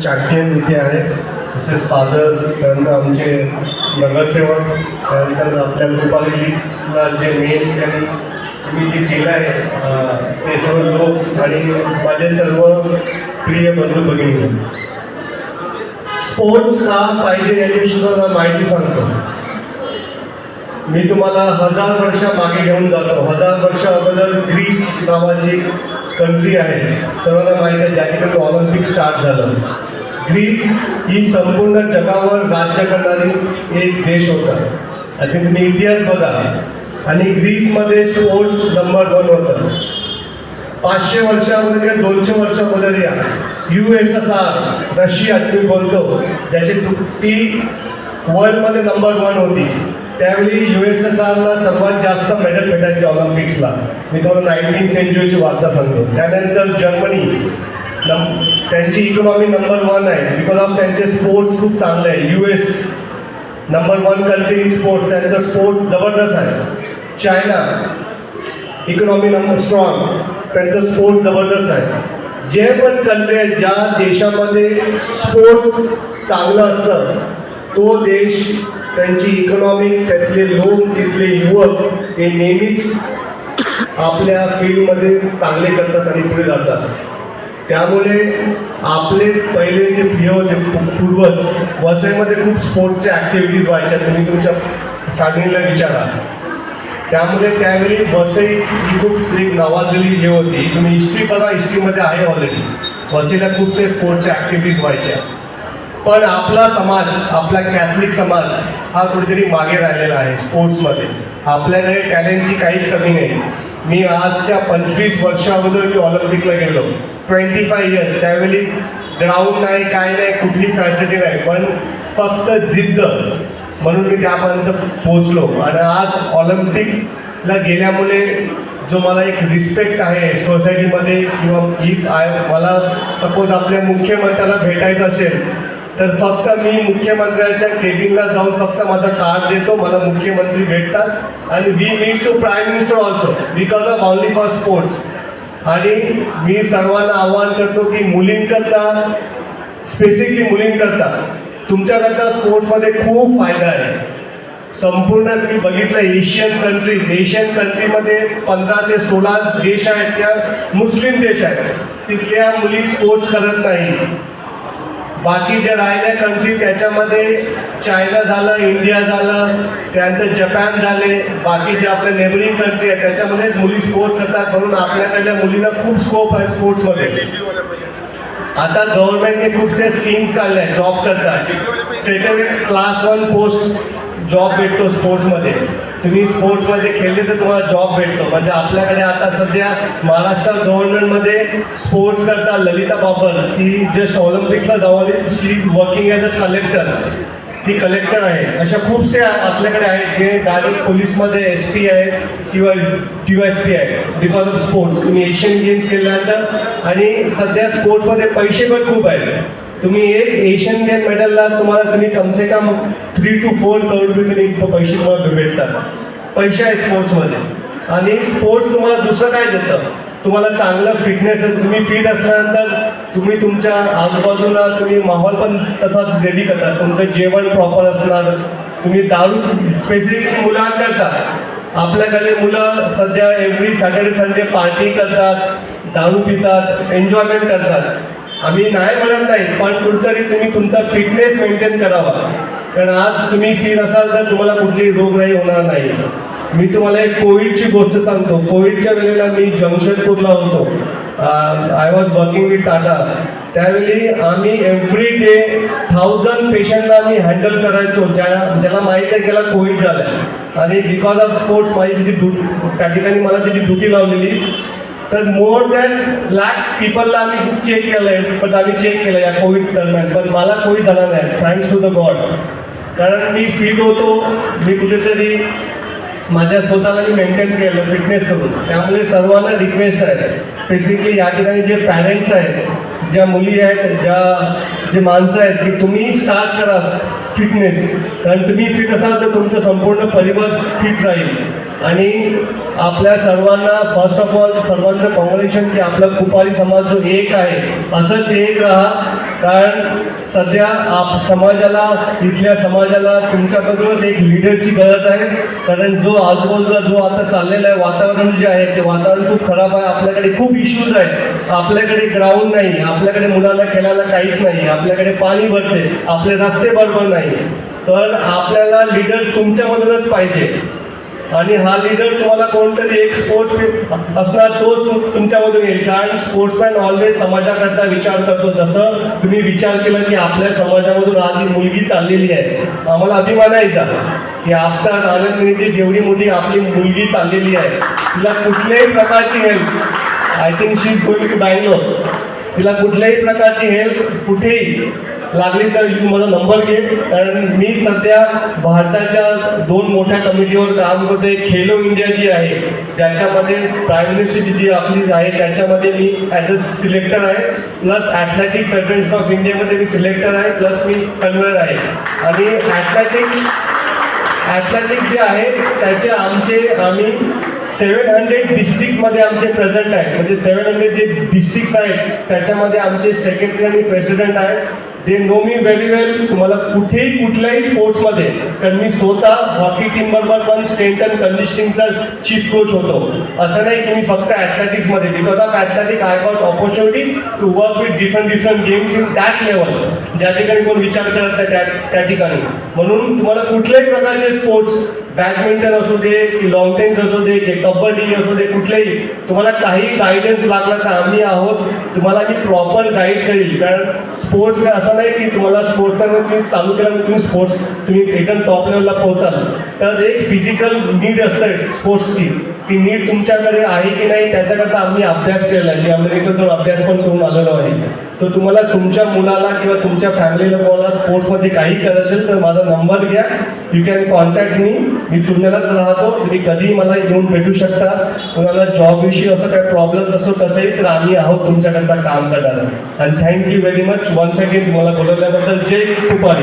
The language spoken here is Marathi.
चॅम्पियन इथे आहे तसेच फादर्स त्यानंतर आमचे नगरसेवक त्यानंतर आपल्या रुपाली लीग्सला जे मेन त्यांनी तुम्ही जे केलं आहे ते सर्व लोक आणि माझे सर्व प्रिय बंधू भगिनी. स्पोर्ट्स का पाहिजे याची सुद्धा माहिती सांगतो. मी तुम्हाला हजार वर्ष मागे घेऊन जातो. हजार वर्ष अगोदर ग्रीस नावाची कंट्री आहे. सर्वांना माहिती आहे ज्याच्याकडे ऑलिम्पिक स्टार्ट झालं. ग्रीस ही संपूर्ण जगावर राज्य करणारी एक देश होता. आणि तुम्ही इतिहास बघा. आणि ग्रीसमध्ये स्पोर्ट्स नंबर वन होतं. पाचशे वर्षामध्ये किंवा दोनशे वर्षामध्ये या. U S S R Russia तुम्ही बोलतो ज्याची ती वर्ल्डमध्ये नंबर वन होती. त्यावेळी यू एस एस आरला सर्वात जास्त मेडल भेटायचे ऑलिम्पिक्सला. मी तुम्हाला नाईन्टीन सेंचुरीची वार्ता सांगतो. त्यानंतर जर्मनी. नम त्यांची इकॉनॉमी नंबर वन आहे. बिकॉज ऑफ त्यांचे स्पोर्ट्स खूप चांगले आहे. U S number one country in sports त्यांचं स्पोर्ट्स जबरदस्त आहे. चायना इकॉनॉमी नंबर स्ट्रॉंग त्यांचं स्पोर्ट जबरदस्त आहे. जे पण कंट्री आहेत ज्या देशामध्ये स्पोर्ट्स चांगलं असतं तो देश त्यांची इकॉनॉमिक त्यातले लोक तिथले युवक हे नेहमीच आपल्या फील्डमध्ये चांगले करतात आणि पुढे जातात. त्यामुळे आपले पहिले जे प्रिय होते पूर्वज वसईमध्ये खूप स्पोर्ट्सच्या ॲक्टिव्हिटीज व्हायच्या तुम्ही तुमच्या फॅमिलीला विचारा. त्यामुळे त्यावेळी वसई ही खूप एक नावाजलेली हे होती. तुम्ही हिस्ट्री बघा हिस्ट्रीमध्ये आहे ऑलरेडी वसईला खूपसे स्पोर्ट्सच्या ॲक्टिव्हिटीज व्हायच्या. पण आपला समाज आपला कॅथलिक समाज हा कुठेतरी मागे राहिलेला आहे स्पोर्ट्समध्ये. आपल्याकडे टॅलेंटची काहीच कमी नाही. मी आजच्या पंचवीस वर्षा अगोदर मी ऑलिम्पिकला गेलो. Twenty five years. त्यावेळी ग्राउंड नाही काय नाही कुठली फॅसिलिटी नाही. पण फक्त जिद्द म्हणून मी त्यापर्यंत पोचलो आणि आज ऑलिम्पिकला गेल्यामुळे जो मला एक रिस्पेक्ट आहे सोसायटीमध्ये किंवा इफ आय मला सपोज आपल्या मुख्यमंत्र्याला भेटायचं असेल तर फक्त मी मुख्यमंत्र्यांच्या केबिनला जाऊन फक्त माझा कार्ड देतो मला मुख्यमंत्री भेटतात. आणि we meet to prime minister also because of only for sports आणि मी सर्वांना आवाहन करतो की मुलींकरता स्पेसिफिकली मुलींकरता तुमच्याकरता स्पोर्ट्समध्ये खूप फायदा आहे. संपूर्ण तुम्ही बघितलं एशियन कंट्रीज एशियन कंट्रीमध्ये पंधरा ते सोळा देश आहेत त्या मुस्लिम देश आहेत. तिथल्या मुली स्पोर्ट्स करत नाही. बाकी जे राहिल्या कंट्री त्याच्यामध्ये चायना झालं इंडिया झालं त्यानंतर जपान झाले. बाकी जे आपले नेबरिंग कंट्री आहे त्याच्यामध्येच मुली स्पोर्ट्स करतात म्हणून आपल्याकडल्या मुलींना खूप स्कोप आहे स्पोर्ट्समध्ये आता गव्हर्नमेंटने खूपसे स्कीम्स काढल्या जॉब करतात. State class one post job भेटतो स्पोर्ट्समध्ये तुम्ही स्पोर्ट्समध्ये खेळले तर तुम्हाला जॉब भेटतो. म्हणजे आपल्याकडे आता सध्या महाराष्ट्र गव्हर्नमेंटमध्ये स्पोर्ट्स करता ललिता बाबर ती जस्ट ऑलिम्पिक्सला जाऊन she is working as a collector ती कलेक्टर आहे. अशा खूपसे आपल्याकडे आहेत जे डायरेक्ट पोलीसमध्ये एस पी आहेत किंवा डी वाय एस पी आहे बिकॉज ऑफ स्पोर्ट्स तुम्ही एशियन गेम्स केल्यानंतर आणि सध्या स्पोर्ट्समध्ये पैसे पण खूप आहेत. तुम्ही एक एशियन गेम मेडलला तुम्हाला तुम्ही कमसे कम थ्री टू फोर करोड रुपये तुम्ही पैसे तुम्हाला भेटतात. पैसे आहे स्पोर्ट्समध्ये आणि स्पोर्ट्स तुम्हाला दुसरं काय देतं? तुम्हाला चांगलं फिटनेस तुम्ही फिट असल्यानंतर तुम्ही तुमच्या आजूबाजूला तुम्ही माहोल पण तसाच रेडी करता तुमचं जेवण प्रॉपर असणार तुम्ही दारू स्पेसिफिक मुलांकरता. आपल्याकडे मुलं सध्या एव्हरी सॅटर्डे संडे पार्टी करतात दारू पितात एन्जॉयमेंट करतात. आम्ही नाही म्हणत नाही पण कुठतरी तुम्ही तुमचा फिटनेस मेंटेन करावा. कारण आज तुम्ही फिट असाल तर तुम्हाला कुठलीही रोगराई होणार नाही. मी तुम्हाला एक कोविडची गोष्ट सांगतो. कोविडच्या वेळेला मी जमशेदपूरला होतो. I was working with Tata त्यावेळी आम्ही एव्हरी डे थाउजंड पेशंटला आम्ही हँडल करायचो. ज्या ज्याला माहीत आहे त्याला कोविड झालं आणि बिकॉज ऑफ स्पोर्ट्स माझी तिथे दु त्या ठिकाणी मला तिथे दुखी लावलेली. तर मोर दॅन लॅक्स पीपलला आम्ही चेक केलं आहे पण आम्ही चेक केलं या कोविड दरम्यान. पण मला कोविड झाला नाही. थँक्स टू द गॉड कारण मी फिट होतो मी कुठेतरी माझ्या स्वतःला मी मेंटेन केलं फिटनेस करून. त्यामुळे सर्वांना रिक्वेस्ट आहे. स्पेसिफिकली या ठिकाणी जे पॅरेंट्स आहेत ज्या मुली आहेत ज्या जे माणसं आहेत की तुम्ही स्टार्ट करा. फिटनेस कारण तुम्ही फिट असाल तर तुमचं संपूर्ण परिवार फिट राहील. आणि आपल्या सर्वांना फर्स्ट ऑफ ऑल सर्वांचं कॉंग्रॅच्युलेशन की आपला कुपारी समाज जो एक आहे असंच एक राहा. कारण सध्या आप समाजाला इथल्या समाजाला तुमच्याबरोबरच एक लिडरची गरज आहे. कारण जो आजूबाजूला जो आता चाललेला आहे वातावरण जे आहे ते वातावरण खूप खराब आहे. आपल्याकडे खूप इश्यूज आहेत. आपल्याकडे ग्राउंड नाही. आपल्याकडे मुलांना खेळायला काहीच नाही. आपल्याकडे पाणी भरते. आपले रस्ते बरोबर नाही. तर आपल्याला लीडर तुमच्यामधूनच पाहिजे. आणि हा लीडर तुम्हाला कोणतरी एक स्पोर्ट्स असणार तोच तुमच्यामधून येईल. कारण स्पोर्ट्समॅन ऑलवेज समाजाकरता विचार करतो. जसं तुम्ही विचार केला की आपल्या समाजामधून आज ही मुलगी चाललेली आहे. आम्हाला अभिमान आहे जा की आफ्टर आनंद एवढी मोठी आपली मुलगी चाललेली आहे तिला कुठल्याही प्रकारची help I think she is going to Bangalore तिला कुठल्याही प्रकारची हेल्प कुठेही लागली तर तू माझा नंबर घे. कारण मी सध्या भारताच्या दोन मोठ्या कमिटीवर काम करतोय. खेलो इंडिया जी आहे ज्याच्यामध्ये प्राईम मिनिस्टरची जी आपली आहे त्याच्यामध्ये मी ॲज अ सिलेक्टर आहे. प्लस ॲथलेटिक फेडरेशन ऑफ इंडियामध्ये मी सिलेक्टर आहे. प्लस मी कन्व्हर आहे. आणि ॲथलेटिक्स ॲथलेटिक जे आहे त्याचे आमचे आम्ही सेवन हंड्रेड डिस्ट्रिक्टमध्ये आमचे प्रेझेंट आहेत. म्हणजे सेवन हंड्रेड जे डिस्ट्रिक्ट आहेत त्याच्यामध्ये आमचे सेक्रेटरी आणि प्रेसिडेंट आहेत. दे नो मी व्हेरी वेल तुम्हाला कुठेही कुठल्याही स्पोर्ट्समध्ये कारण मी स्वतः हॉकी टीम बरोबर पण स्ट्रेंथ अँड कंडिशनिंगचा चीफ कोच होतो. असं नाही की मी फक्त ॲथलेटिक्समध्ये because of athletic I got opportunity to work with different different games in that level ज्या ठिकाणी कोण विचार करत त्या त्या ठिकाणी. म्हणून तुम्हाला कुठल्याही प्रकारचे स्पोर्ट्स बॅडमिंटन असू दे की लॉंग टेनिस असू दे की कबड्डी असू दे कुठलेही. तुम्हाला काही गायडन्स लागला तर आम्ही आहोत. तुम्हाला मी प्रॉपर गाईड करील कारण स्पोर्ट्स असं नाही की तुम्हाला स्पोर्ट्स तुम्ही चालू केल्यानंतर तुम्ही स्पोर्ट्स तुम्ही एकदम टॉप लेवलला पोहोचाल. तर एक फिजिकल नीड असते स्पोर्ट्सची ती नीड तुमच्याकडे आहे की नाही त्याच्याकरता आम्ही अभ्यास केला आहे मी अमेरिकेतून अभ्यास पण करून आलेलो आहे. तर तुम्हाला तुमच्या मुलाला किंवा तुमच्या फॅमिलीला कोणाला स्पोर्ट्समध्ये काही करत असेल तर माझा नंबर घ्या. यू कॅन कॉन्टॅक्ट मी मी चुन्यालाच राहतो. तुम्ही कधीही मला येऊन भेटू शकता. कोणाला जॉबविषयी असं काही प्रॉब्लेम असो कसंही तर आम्ही आहोत तुमच्याकरता काम करणार. आणि thank you very much once again तुम्हाला बोलवल्याबद्दल जय कुपारी